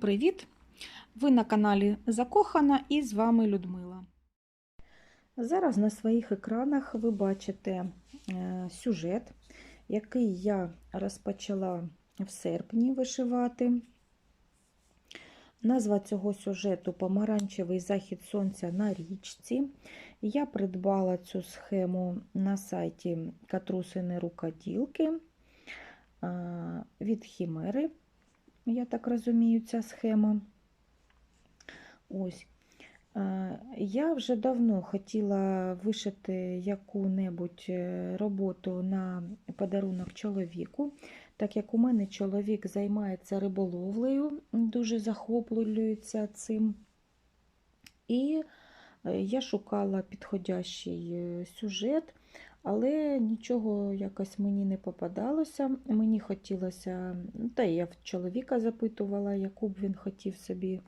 Привіт! Ви на каналі Закохана і з вами Людмила. Зараз на своїх екранах ви бачите е, сюжет, який я розпочала в серпні вишивати. Назва цього сюжету Помаранчевий захід сонця на річці. Я придбала цю схему на сайті Катрусини рукоділки е, від Хімери. Я так розумію, ця схема. Ось. Я вже давно хотіла вишити яку-небудь е, роботу на подарунок чоловіку, так як у мене чоловік займається риболовлею, дуже захоплюється цим. І е, я шукала підходящий е, сюжет, але нічого якось мені не попадалося. Мені хотілося, ну, та я в чоловіка запитувала, яку б він хотів собі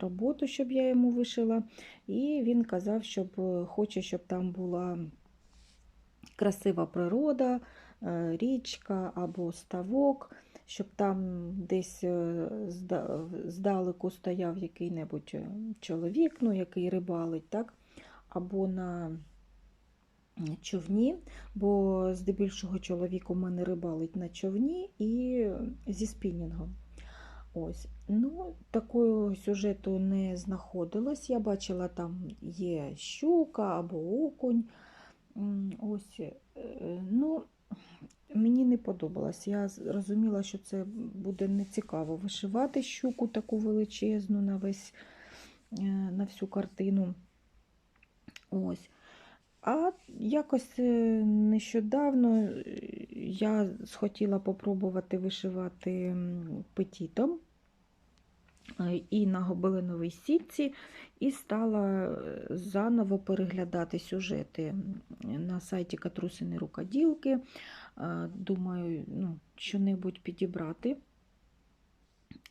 роботу, щоб я йому вишила. І він казав, щоб е, хоче, щоб там була красива природа, е, річка або ставок, щоб там десь е, здалеку стояв який-небудь чоловік, ну, який рибалить, так? або на човні, бо здебільшого чоловік у мене рибалить на човні і зі спінінгом. Ось. Ну, Такого сюжету не знаходилось. Я бачила, там є щука або окунь. Ось. е, Ну, мені не подобалось. Я з- розуміла, що це буде нецікаво вишивати щуку таку величезну на весь, е, на всю картину. Ось. А якось е, нещодавно е, я схотіла попробувати вишивати петітом е, і на гобеленовій сітці, і стала заново переглядати сюжети на сайті Катрусини рукоділки. Думаю, ну, що-небудь підібрати.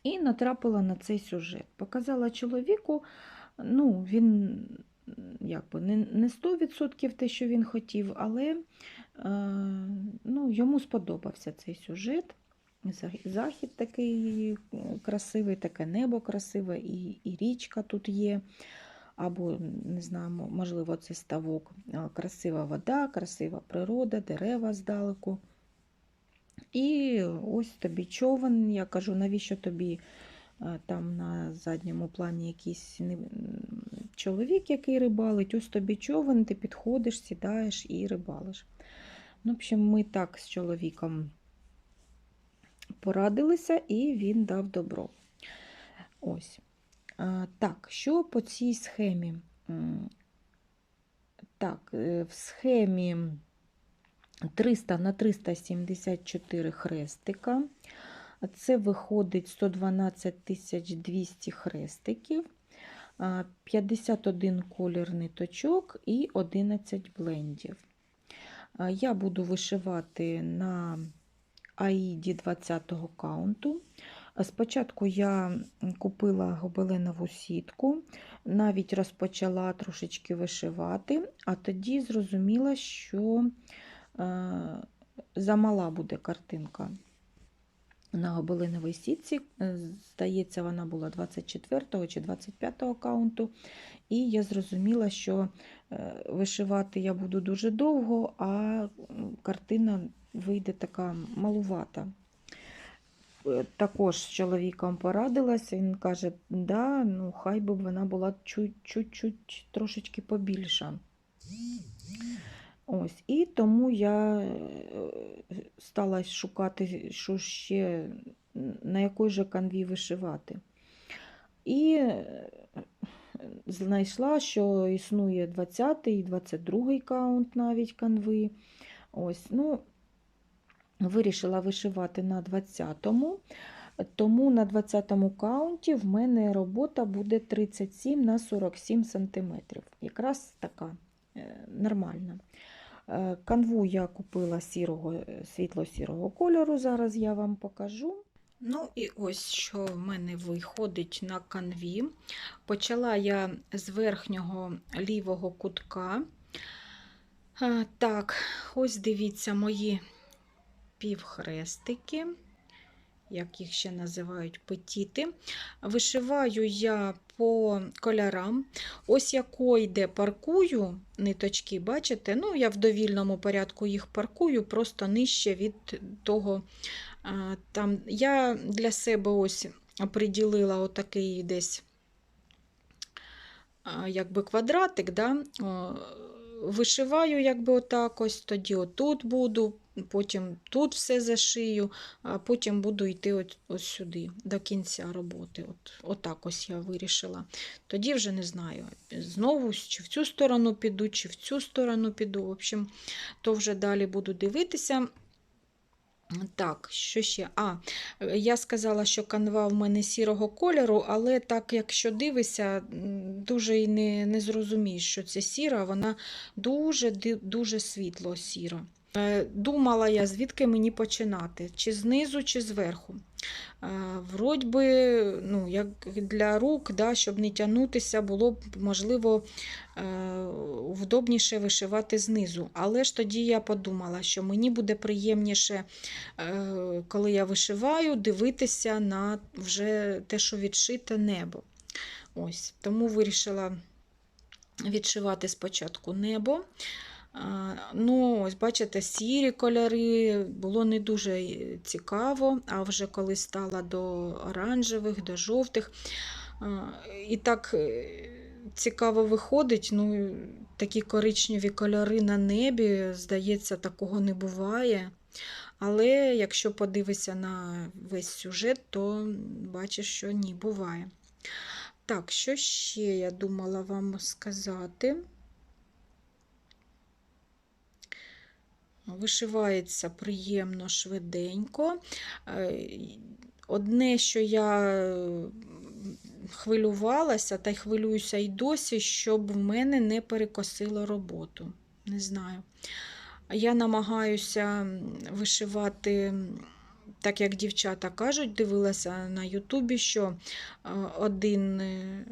І натрапила на цей сюжет. Показала чоловіку, ну, він якби не, не 100% те, що він хотів, але е, ну, йому сподобався цей сюжет. Захід такий е, красивий, таке небо красиве, і, і річка тут є. Або, не знаю, можливо, це ставок. Е, Красива вода, красива природа, дерева здалеку. І ось тобі човен. Я кажу, навіщо тобі там на задньому плані м, чоловік, який рибалить, ось тобі човен, ти підходиш, сідаєш і рибалиш. Ну, в общем, ми так з чоловіком порадилися, і він дав добро. Ось. Так, що по цій схемі? Так, е, в схемі 300 на 374 хрестика. Це виходить 112 200 хрестиків, 51 колір ниточок і 11 блендів. Я буду вишивати на аїді 20 каунту. Спочатку я купила гобеленову сітку, навіть розпочала трошечки вишивати, а тоді зрозуміла, що замала буде картинка на гобеленовій сітці. Е, Здається, вона була 24 чи 25 каунту. І я зрозуміла, що е, вишивати я буду дуже довго, а картина вийде така малувата. Е, Також з чоловіком порадилася, він каже, да, ну хай би вона була чуть-чуть трошечки побільша. Ось, і тому я е, стала шукати, що ще на якій же канві вишивати. І е, знайшла, що існує 20 і 22 каунт навіть канви. Ось, ну, вирішила вишивати на 20-му. Тому на 20-му каунті в мене робота буде 37 на 47 см. Якраз така е, нормальна. Е, Канву я купила сірого, е, світло-сірого кольору, зараз я вам покажу. Ну і ось що в мене виходить на канві. Почала я з верхнього лівого кутка. Так, ось дивіться мої півхрестики. Як їх ще називають, петіти. Вишиваю я по кольорам. Ось яко йде паркую ниточки, бачите? Ну, я в довільному порядку їх паркую, просто нижче від того. Там, я для себе ось приділила отакий десь якби квадратик, да? Вишиваю якби отак ось, тоді отут буду, потім тут все зашию, а потім буду йти от, ось сюди, до кінця роботи. От, отак ось я вирішила. Тоді вже не знаю, знову чи в цю сторону піду, чи в цю сторону піду. В общем, то вже далі буду дивитися. Так, що ще? А, я сказала, що канва в мене сірого кольору, але так, якщо дивишся, дуже і не, не зрозумієш, що це сіра, вона дуже дуже світло сіра. Е, Думала я, звідки мені починати, чи знизу, чи зверху. Е, Вроді би, ну, як для рук, да, щоб не тягнутися, було б можливо е, вдобніше вишивати знизу. Але ж тоді я подумала, що мені буде приємніше, е, коли я вишиваю, дивитися на вже те, що відшите небо. Ось, Тому вирішила відшивати спочатку небо. Ну, ось бачите, сірі кольори було не дуже цікаво, а вже коли стала до оранжевих, до жовтих. І так е, цікаво виходить. Ну, такі коричневі кольори на небі, здається, такого не буває. Але якщо подивишся на весь сюжет, то бачиш, що ні, буває. Так, що ще я думала вам сказати? Вишивається приємно, швиденько. Е, Одне, що я хвилювалася, та й хвилююся й досі, щоб в мене не перекосило роботу. Не знаю. Я намагаюся вишивати, так як дівчата кажуть, дивилася на Ютубі, що е, один е,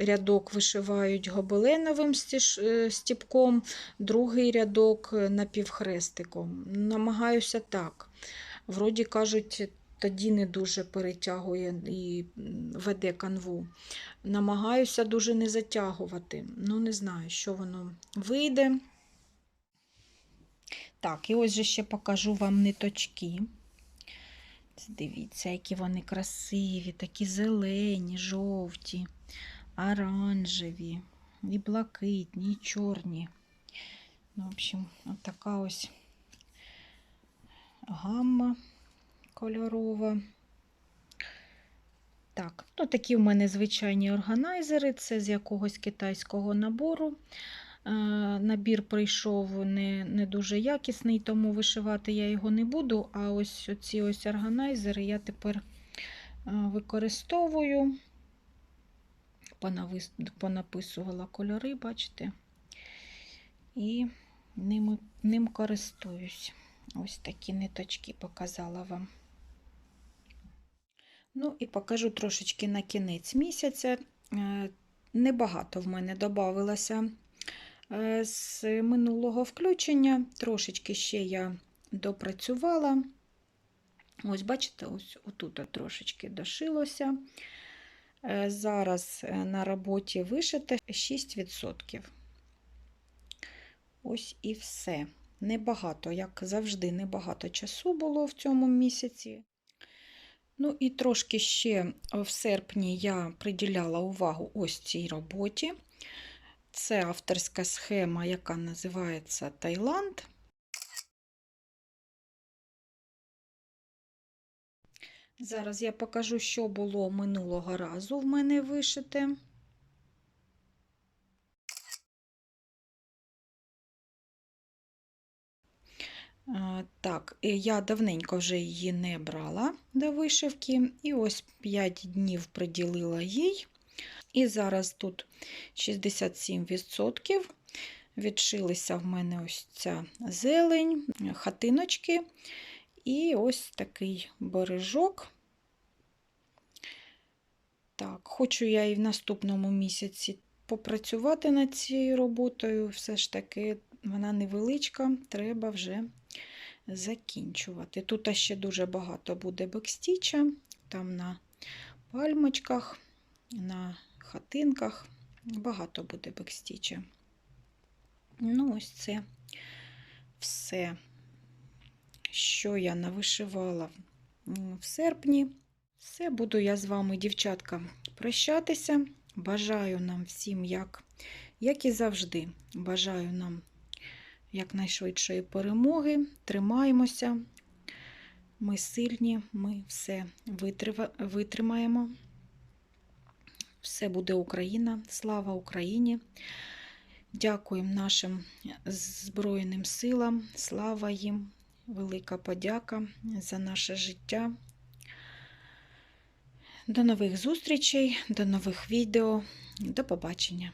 рядок вишивають гобеленовим е, стіпком, другий рядок е, напівхрестиком. Намагаюся так. Вроді кажуть, тоді не дуже перетягує і веде канву. Намагаюся дуже не затягувати. Ну, не знаю, що воно вийде. Так, і ось же ще покажу вам ниточки. Дивіться, які вони красиві, такі зелені, жовті, оранжеві, і блакитні, і чорні. Ну, в общем, от така ось гамма кольорова. Так, ну такі в мене звичайні органайзери, це з якогось китайського набору. Е, Набір прийшов не, не дуже якісний, тому вишивати я його не буду. А ось ці ось органайзери я тепер е, використовую. Понаписувала кольори, бачите, і ним, ним користуюсь. Ось такі ниточки показала вам. Ну і покажу трошечки на кінець місяця. Е, Небагато в мене додавалося е, з минулого включення. Трошечки ще я допрацювала. Ось, бачите, ось отут от трошечки дошилося. Е, Зараз е, на роботі вишите 6%. Ось і все. Небагато, як завжди, небагато часу було в цьому місяці. Ну і трошки ще в серпні я приділяла увагу ось цій роботі. Це авторська схема, яка називається Таїланд. Зараз я покажу, що було минулого разу в мене вишите. Так, я давненько вже її не брала до вишивки, і ось 5 днів приділила їй. І зараз тут 67%. Відшилися в мене ось ця зелень, хатиночки, і ось такий бережок. Так, хочу я і в наступному місяці попрацювати над цією роботою. Все ж таки, вона невеличка, треба вже закінчувати. Тут ще дуже багато буде бекстіча, там на пальмочках, на хатинках. Багато буде бекстіча. Ну, ось це все, що я навишивала в серпні. Все, буду я з вами, дівчатка, прощатися. Бажаю нам всім, як, як і завжди, бажаю нам якнайшвидшої перемоги. Тримаємося. Ми сильні, ми все витримаємо. Все буде Україна. Слава Україні! Дякуємо нашим Збройним силам, слава їм, велика подяка за наше життя. До нових зустрічей, до нових відео. До побачення!